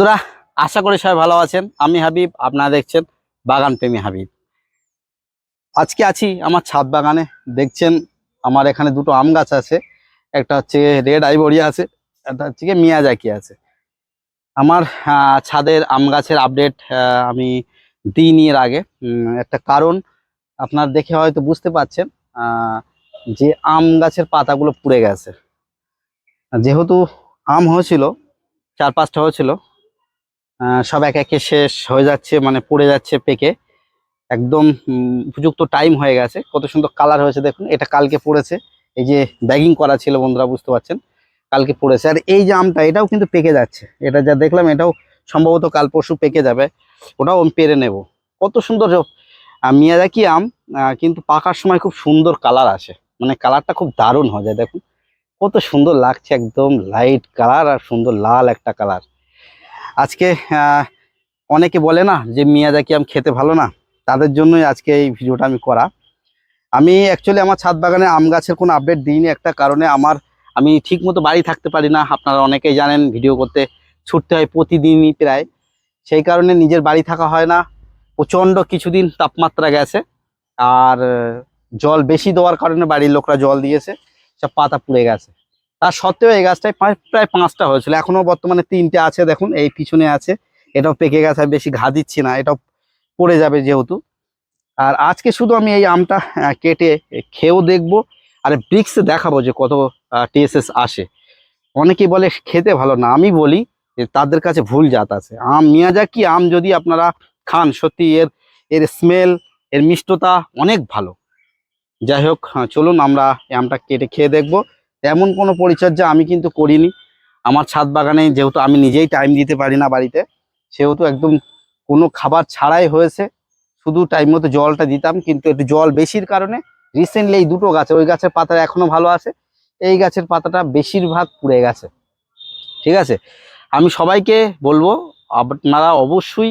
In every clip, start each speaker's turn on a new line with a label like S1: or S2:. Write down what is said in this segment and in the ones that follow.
S1: বন্ধুরা, আশা করি সবাই ভালো আছেন। আমি হাবিব, আপনারা দেখছেন বাগান প্রেমী হাবিব। আজকে আছি আমার ছাদ বাগানে। দেখছেন, আমার এখানে দুটো আম গাছ আছে। একটা হচ্ছে রেড আইবরি আছে, একটা হচ্ছে কি মিয়াজাকি আছে। আমার ছাদের আম গাছের আপডেট আমি দিইনি এর আগে। একটা কারণ আপনার দেখে হয়তো বুঝতে পাচ্ছেন যে আম গাছের পাতাগুলো পুড়ে গেছে। যেহেতু আম হয়েছিল, চার পাঁচটা হয়েছিল সব এক একে শেষ হয়ে যাচ্ছে মানে পড়ে যাচ্ছে পেকে। একদম উপযুক্ত টাইম হয়ে গেছে। কত সুন্দর কালার হয়েছে দেখুন। এটা কালকে পড়েছে। এই যে ব্যাগিং করা ছিল বন্ধুরা, বুঝতে পারছেন? কালকে পড়েছে। আর এই যে আমটা, এটাও কিন্তু পেকে যাচ্ছে। এটা যা দেখলাম, এটাও সম্ভবত কাল পরশু পেকে যাবে। ওটাও আমি পেরে নেব। কত সুন্দর মিয়াজাকি আম কিন্তু পাকার সময় খুব সুন্দর কালার আসে। মানে কালারটা খুব দারুণ হয়ে যায়, দেখুন। কত সুন্দর লাগছে, একদম লাইট কালার আর সুন্দর লাল একটা কালার আজকে অনেকে বলে না যে মিয়াজাকি আম খেতে ভালো না। তাদের জন্যই আজকে এই ভিডিওটা আমি করা। আমি অ্যাকচুয়ালি আমার ছাদ বাগানে আম গাছের কোনো আপডেট দিইনি একটা কারণে আমার, আমি ঠিক মতো বাড়ি থাকতে পারি না। আপনারা অনেকেই জানেন ভিডিও করতে ছুটতে হয় প্রতিদিনই প্রায়। সেই কারণে নিজের বাড়ি থাকা হয় না। প্রচণ্ড কিছুদিন তাপমাত্রা গেছে। আর, জল বেশি দেওয়ার কারণে বাড়ির লোকরা জল দিয়েছে। সব পাতা পুড়ে গেছে। তার সত্ত্বেও এই গাছটায় প্রায় পাঁচটা হয়েছিল। এখনও বর্তমানে তিনটে আছে দেখুন, এই পিছনে আছে। এটাও পেকে গেছে বেশি ঘা দিচ্ছি না, এটাও পড়ে যাবে যেহেতু। আর আজকে শুধু আমি এই আমটা কেটে খেয়েও দেখব, আর ব্রিক্সে দেখাবো যে কত টিএসএস আসে। অনেকেই বলে খেতে ভালো না, আমি বলি যে তাদের কাছে ভুল জাত আছে। আম মিয়াজাকি আম যদি আপনারা খান, সত্যি এর এর স্মেল এর মিষ্টতা অনেক ভালো। যাই হোক চলুন আমরা এই আমটা কেটে খেয়ে দেখব। এমন কোনো পরিচর্যা আমি কিন্তু করিনি। আমার ছাদ বাগানে যেহেতু আমি নিজেই টাইম দিতে পারি না বাড়িতে, সেহেতু একদম কোনো খাবার ছাড়াই হয়েছে। শুধু টাইম মতো জলটা দিতাম, কিন্তু একটু জল বেশির কারণে রিসেন্টলি এই দুটো গাছে, ওই গাছের পাতা এখনও ভালো আছে। এই গাছের পাতাটা বেশিরভাগ পুড়ে গেছে। ঠিক আছে? আমি সবাইকে বলব, আপনারা অবশ্যই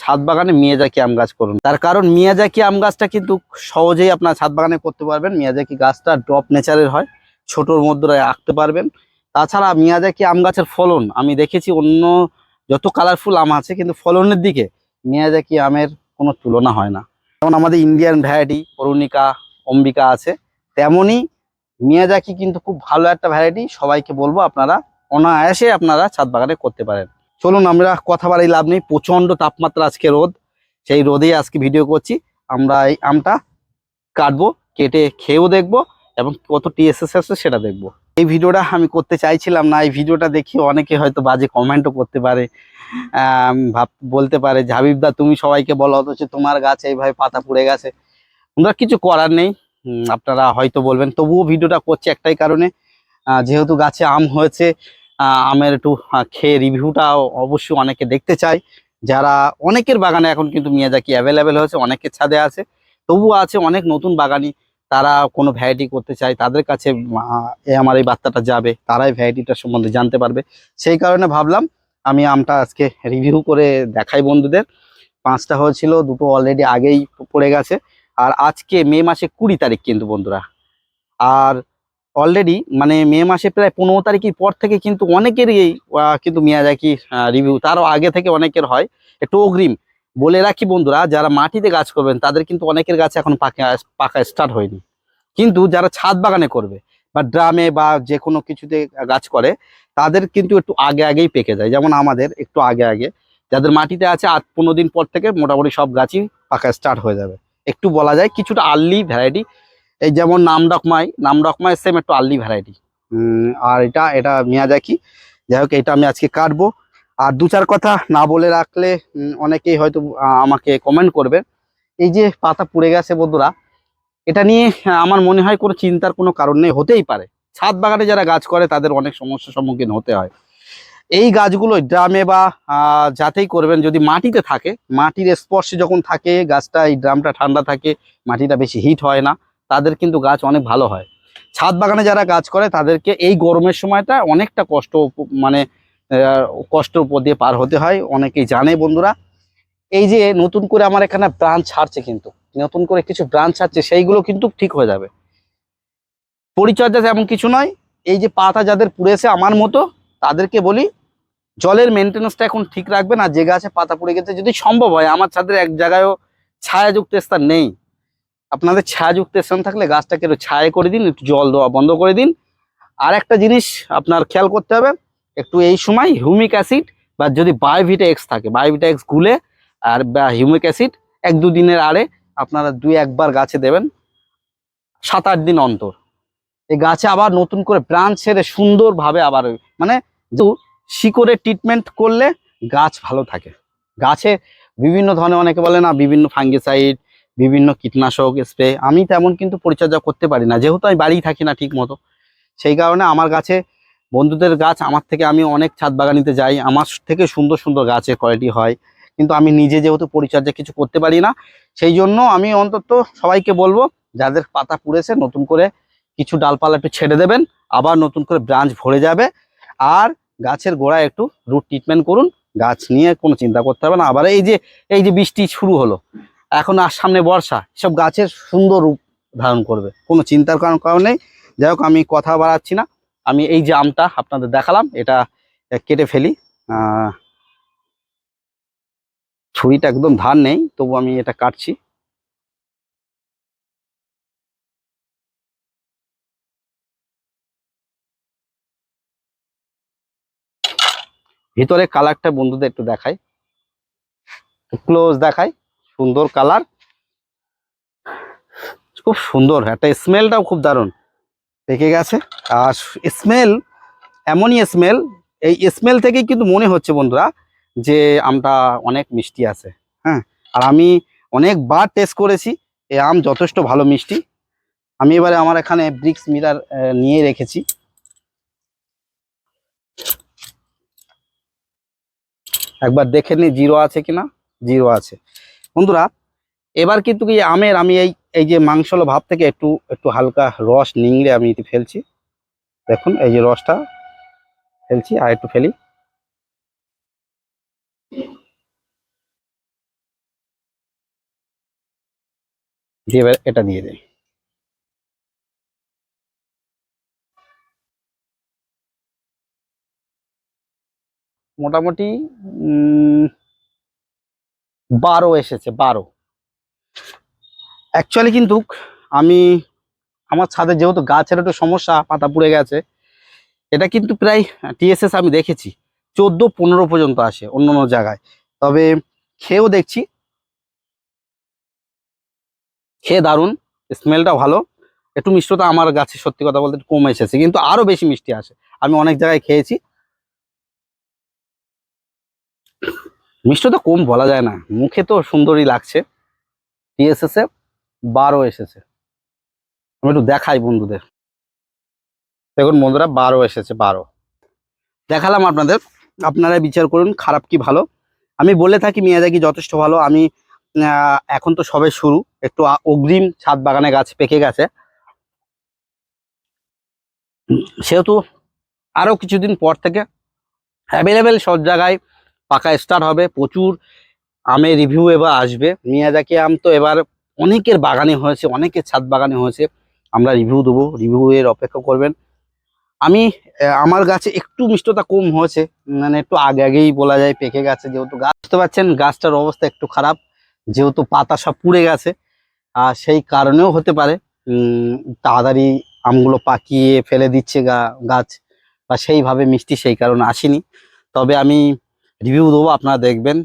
S1: ছাদ বাগানে মিয়াজাকি আম গাছ করুন। তার কারণ মিয়াজাকি আম গাছটা কিন্তু সহজেই আপনার ছাদ বাগানে করতে পারবেন। মিয়াজাকি গাছটা ড্রপ নেচারের হয়। ছোটোর মধ্যে আঁকতে পারবেন। তাছাড়া মিয়াজাকি আম গাছের ফলন? আমি দেখেছি অন্য যত কালারফুল আম আছে, কিন্তু ফলনের দিকে মিয়াজাকি আমের কোনো তুলনা হয় না। যেমন আমাদের ইন্ডিয়ান ভ্যারাইটি অরুণিকা অম্বিকা আছে তেমনই মিয়াজাকি কিন্তু খুব ভালো একটা ভ্যারাইটি সবাইকে বলব আপনারা অনায়াসে আপনারা ছাদ বাগানে করতে পারেন। চলুন আমরা কথা বাড়ি লাভ নেই, প্রচণ্ড তাপমাত্রা আজকে রোদ। সেই রোদেই আজকে ভিডিও করছি। আমরা এই আমটা কাটবো, কেটে খেয়েও দেখব। এবং কত টিএসএস আছে সেটা দেখব। এই ভিডিওটা আমি করতে চাইছিলাম না, এই ভিডিওটা দেখি অনেকে হয়তো বাজে কমেন্টও করতে পারে ভাব, বলতে পারে যে হাবিবদা তুমি সবাইকে বলো, অথচ তোমার গাছ এইভাবে পাতা পুড়ে গেছে। আমরা কিছু করার নেই। আপনারা হয়তো বলবেন, তবুও ভিডিওটা করছি একটাই কারণে। যেহেতু গাছে আম হয়েছে আমের একটু খেয়ে রিভিউটা অবশ্যই অনেকে দেখতে চায়। যারা অনেকের বাগানে এখন কিন্তু মিয়াজাকি অ্যাভেলেবেল হয়েছে, অনেকের ছাদে আছে। তবুও আছে অনেক নতুন বাগানি তারা কোনো ভ্যারাইটি করতে চায়, তাদের কাছে আমার এই বার্তাটা যাবে, তারাই ভ্যারাইটিটার সম্বন্ধে জানতে পারবে। সেই কারণে ভাবলাম, আমি আমটা আজকে রিভিউ করে দেখাই বন্ধুদের। পাঁচটা হয়েছিল, দুটো অলরেডি আগেই পড়ে গেছে। আর আজকে মে মাসে কুড়ি তারিখ কিন্তু বন্ধুরা। আর অলরেডি মানে মে মাসে প্রায় পনেরো তারিখের পর থেকে কিন্তু অনেকেরই কিন্তু মিয়াজাকি রিভিউ তারও আগে থেকে অনেকের হয়। একটু অগ্রিম। বলে রাখি বন্ধুরা, যারা মাটিতে গাছ করবেন, তাদের কিন্তু অনেকের গাছ এখন পাকা পাকা স্টার্ট হয়নি। কিন্তু যারা ছাদ বাগানে করবে বা ড্রামে বা যে কোনো কিছুতে গাছ করে, তাদের কিন্তু একটু আগে আগেই পেকে যায়। যেমন আমাদের একটু আগে আগে, যাদের মাটিতে আছে আট পনেরো দিন পর থেকে মোটামুটি সব গাছই পাকা স্টার্ট হয়ে যাবে। একটু বলা যায় কিছুটা আর্লি ভ্যারাইটি এই যেমন Nam Dok Mai Nam Dok Mai same একটু আর্লি ভ্যারাইটি আর এটা এটা মিয়াজাকি যাই হোক, এটা আমি আজকে কাটবো। আর দু চার কথা না বলে রাখলে অনেকেই হয়তো আমাকে কমেন্ট করবে। এই যে পাতা পুড়ে গেছে বন্ধুরা, এটা নিয়ে আমার মনে হয় কোনো চিন্তার কোনো কারণ নেই, হতেই পারে। ছাদ বাগানে যারা গাছ করে, তাদের অনেক সমস্যার সম্মুখীন হতে হয়। এই গাছগুলো ড্রামে বা যাতেই করবেন, যদি মাটিতে থাকে, মাটির স্পর্শে যখন থাকে, গাছটা, এই ড্রামটা ঠান্ডা থাকে, মাটিটা বেশি হিট হয় না, তাদের কিন্তু গাছ অনেক ভালো হয়। ছাদ বাগানে যারা গাছ করে, তাদেরকে এই গরমের সময়টা অনেকটা কষ্ট মানে কষ্টের উপর দিয়ে পার হতে হয়। অনেকেই জানে বন্ধুরা। এই যে নতুন করে আমার এখানে ব্রাঞ্চ ছাড়ছে কিন্তু, নতুন করে কিছু ব্রাঞ্চ ছাড়ছে, সেইগুলো কিন্তু ঠিক হয়ে যাবে। পরিচর্যা তেমন কিছু নয়। এই যে পাতা যাদের পুড়েছে আমার মতো, তাদেরকে বলি, জলের মেনটেন্যান্সটা এখন ঠিক রাখবেন আর যে গাছে পাতা পড়ে গেছে, যদি সম্ভব হয়, আমার ছাদের এক জায়গায়ও ছায়াযুক্ত স্থান নেই। আপনাদের ছায়াযুক্ত স্থান থাকলে গাছটাকে একটু ছায়া করে দিন, একটু জল দেওয়া বন্ধ করে দিন। আর একটা জিনিস আপনার খেয়াল করতে হবে একটু এই সময় হিউমিক অ্যাসিড বা যদি বায়োভিটা এক্স থাকে বায়োভিটা এক্স গুলে আর বা হিউমিক অ্যাসিড এক দু দিনের আড়ে আপনারা দুই একবার গাছে দেবেন সাত আট দিন অন্তর। এই গাছে আবার নতুন করে ব্রাঞ্চ ছেড়ে সুন্দরভাবে আবার মানে শিকড়ে ট্রিটমেন্ট করলে গাছ ভালো থাকে। গাছে বিভিন্ন ধরনের অনেকে বলে না, বিভিন্ন ফাঙ্গিসাইড বিভিন্ন কীটনাশক স্প্রে আমি তেমন কিন্তু পরিচর্যা করতে পারি না। যেহেতু আমি বাড়িই থাকি না ঠিক মতো সেই কারণে আমার গাছে বন্ধুদের গাছ, আমার থেকে আমি অনেক ছাদ বাগানিতে যাই, আমার থেকে সুন্দর সুন্দর গাছের কোয়ালিটি হয়। কিন্তু আমি নিজে যেহেতু পরিচর্যা কিছু করতে পারি না, সেই জন্য আমি অন্তত সবাইকে বলব, যাদের পাতা পুড়েছে, নতুন করে কিছু ডালপালা একটু ছেড়ে দেবেন, আবার নতুন করে ব্রাঞ্চ ভরে যাবে। আর গাছের গোড়ায় একটু রুট ট্রিটমেন্ট করুন, গাছ নিয়ে কোনো চিন্তা করতে হবে না। আবার এই যে এই যে বৃষ্টি শুরু হলো, এখন আর সামনে বর্ষা সব গাছের সুন্দর রূপ ধারণ করবে, কোনো চিন্তার কারণ কারণ নেই। যাই হোক, আমি কথা বাড়াচ্ছি না। আমি এই যে আমটা আপনাদের দেখালাম, এটা কেটে ফেলি। ছুরিটা একদম ধার নেই, তবু আমি এটা কাটছি। ভিতরে কালারটা বন্ধুদের একটু দেখাই। ক্লোজ দেখাই, সুন্দর কালার। খুব সুন্দর, একটা স্মেলটাও খুব দারুণ। পেকে গেছে। আর স্মেল এমনই স্মেল এই স্মেল থেকেই কিন্তু মনে হচ্ছে বন্ধুরা যে আমটা অনেক মিষ্টি আছে হ্যাঁ? আর আমি অনেকবার টেস্ট করেছি এই আম যথেষ্ট ভালো মিষ্টি। আমি এবারে আমার এখানে ব্রিক্স মিরার নিয়ে রেখেছি। একবার দেখে নি জিরো আছে কিনা? জিরো আছে। বন্ধুরা, এবার কিন্তু কি আমের আমি এই এই যে মাংসলো ভাব থেকে একটু একটু হালকা রস নিংড়ে আমি এতে ফেলছি। দেখুন, এই যে রসটা ফেলছি, আর একটু ফেলি। দিয়ে এবার এটা দিয়ে দেয় মোটামুটি বারো এসেছে, বারো। অ্যাকচুয়ালি কিন্তু আমি আমার ছাদে যেহেতু গাছের একটু সমস্যা, পাতা পুড়ে গেছে, এটা কিন্তু প্রায় টিএসএস আমি দেখেছি। চোদ্দ, পনেরো পর্যন্ত আসে অন্য অন্য জায়গায়। তবে খেয়েও দেখছি। খেয়ে দারুণ স্মেলটা ভালো। একটু মিষ্টতা আমার গাছে সত্যি কথা বলতে একটু কম এসেছে, কিন্তু আরও বেশি মিষ্টি আসে। আমি অনেক জায়গায় খেয়েছি। মিষ্টতা কম বলা যায় না। মুখে তো সুন্দরই লাগছে। টিএসএস এ বারো এসেছে। আমি একটু দেখাই বন্ধুদের। দেখুন বন্ধুরা, বারো এসেছে, বারো। দেখালাম আপনাদের। আপনারা বিচার করুন, খারাপ কি ভালো। আমি বলে থাকি মিয়াজাকি যথেষ্ট ভালো। আমি এখন তো সবে শুরু। একটু অগ্রিম ছাদ বাগানে গাছ পেকে গেছে। সেহেতু আরও কিছুদিন পর থেকে অ্যাভেলেবেল সব জায়গায় পাকা স্টার্ট হবে। প্রচুর আমের রিভিউ এবার আসবে। মিয়াজাকি আম তো এবার অনেকের বাগানে হয়েছে, অনেকের ছাদ বাগানে হয়েছে। আমরা রিভিউ দেবো রিভিউ এর অপেক্ষা করবেন। আমি আমার গাছে একটু মিষ্টতা কম হয়েছে মানে একটু আগে আগেই বলা যায় পেকে গেছে যেহেতু গাছ বুঝতে পারছেন, গাছটার অবস্থা একটু খারাপ, যেহেতু পাতা সব পুড়ে গেছে। আর সেই কারণেও হতে পারে তাড়াতাড়ি আমগুলো পাকিয়ে ফেলে দিচ্ছে গাছ, বা সেইভাবে মিষ্টি সেই কারণে আসেনি। তবে আমি রিভিউ দেবো, আপনারা দেখবেন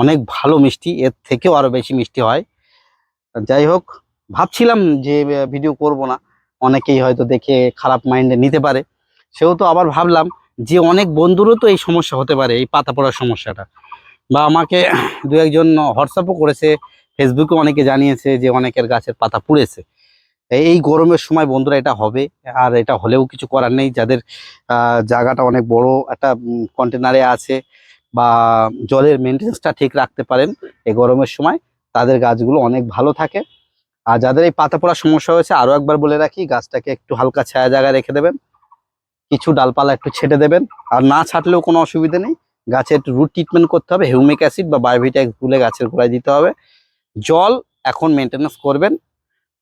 S1: অনেক ভালো মিষ্টি, এর থেকেও আরও বেশি মিষ্টি হয়। যাই হোক, ভাবছিলাম যে ভিডিও করব না। অনেকেই হয়তো দেখে খারাপ মাইন্ডে নিতে পারে। সেও তো আবার ভাবলাম যে, অনেক বন্ধুরও তো এই সমস্যা হতে পারে, এই পাতা পড়ার সমস্যাটা। বা আমাকে দু একজন হোয়াটসঅ্যাপও করেছে ফেসবুকে অনেকে জানিয়েছে যে, অনেকের গাছের পাতা পুড়েছে। এই গরমের সময় বন্ধুরা এটা হবে, আর এটা হলেও কিছু করার নেই। যাদের জায়গাটা অনেক বড়, একটা কন্টেনারে আছে, বা জলের মেনটেন্সটা ঠিক রাখতে পারেন, এই গরমের সময়। তাদের গাছগুলো অনেক ভালো থাকে। আর যাদের এই পাতা পড়ার সমস্যা হয়েছে আরও একবার বলে রাখি, গাছটাকে একটু হালকা ছায়া জায়গায় রেখে দেবেন। কিছু ডালপালা একটু ছেটে দেবেন। আর না ছাটলেও কোনো অসুবিধা নেই। গাছের রুট ট্রিটমেন্ট করতে হবে। হিউমিক অ্যাসিড বা বায়োভিটাক্স গুলে গাছের গোড়ায় দিতে হবে। জল এখন মেনটেন্যান্স করবেন।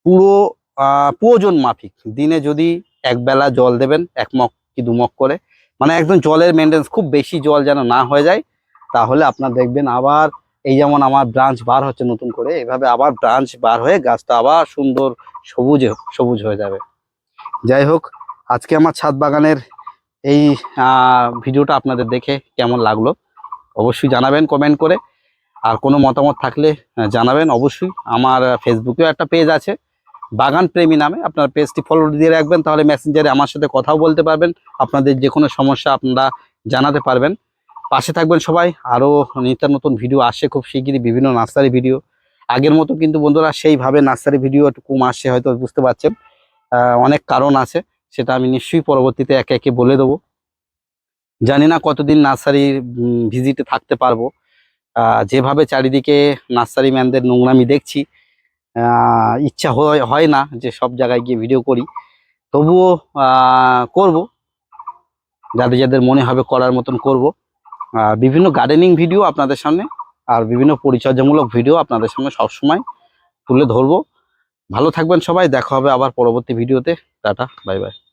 S1: পুরো প্রয়োজন মাফিক। দিনে যদি এক বেলা জল দেবেন, এক মগ কি দু মগ করে মানে একদম জলের মেনটেন্স খুব বেশি জল যেন না হয়ে যায়, তাহলে আপনার দেখবেন আবার এই যেমন আমার ব্রাঞ্চ বার হচ্ছে নতুন করে, এভাবে আবার ব্রাঞ্চ বার হয়ে গাছটা আবার সুন্দর সবুজ সবুজ হয়ে যাবে। যাই হোক, আজকে আমার ছাদ বাগানের এই ভিডিওটা আপনাদের দেখে কেমন লাগল, অবশ্যই জানাবেন কমেন্ট করে। আর কোনো মতামত থাকলে জানাবেন অবশ্যই। আমার ফেসবুকেও একটা পেজ আছে, বাগান প্রেমী নামে। আপনার পেজটি ফলো দিয়ে রাখবেন, তাহলে মেসেঞ্জারে আমার সাথে কথাও বলতে পারবেন। আপনাদের যে কোনো সমস্যা আপনারা জানাতে পারবেন। পাশে থাকবেন সবাই। আরও নিত্য নতুন ভিডিও আসে খুব শিগগিরই, বিভিন্ন নার্সারি ভিডিও আগের মতো কিন্তু বন্ধুরা সেইভাবে নার্সারি ভিডিও একটু কম আসছে হয়তো বুঝতে পারছেন। অনেক কারণ আছে, সেটা আমি নিশ্চয়ই পরবর্তীতে একে একে বলে দেবো। জানি না কতদিন নার্সারির ভিজিটে থাকতে পারব। যেভাবে চারিদিকে নার্সারি ম্যানদের নোংরামি দেখছি ইচ্ছা হয় না যে সব জায়গায় গিয়ে ভিডিও করি। তবুও করব। যাদের যাদের মনে হবে করার মতন করব। বিভিন্ন গার্ডেনিং ভিডিও আপনাদের সামনে আর বিভিন্ন পরিচর্যামূলক ভিডিও আপনাদের সামনে সবসময় তুলে ধরবো। ভালো থাকবেন সবাই, দেখা হবে আবার পরবর্তী ভিডিওতে টাটা বাই বাই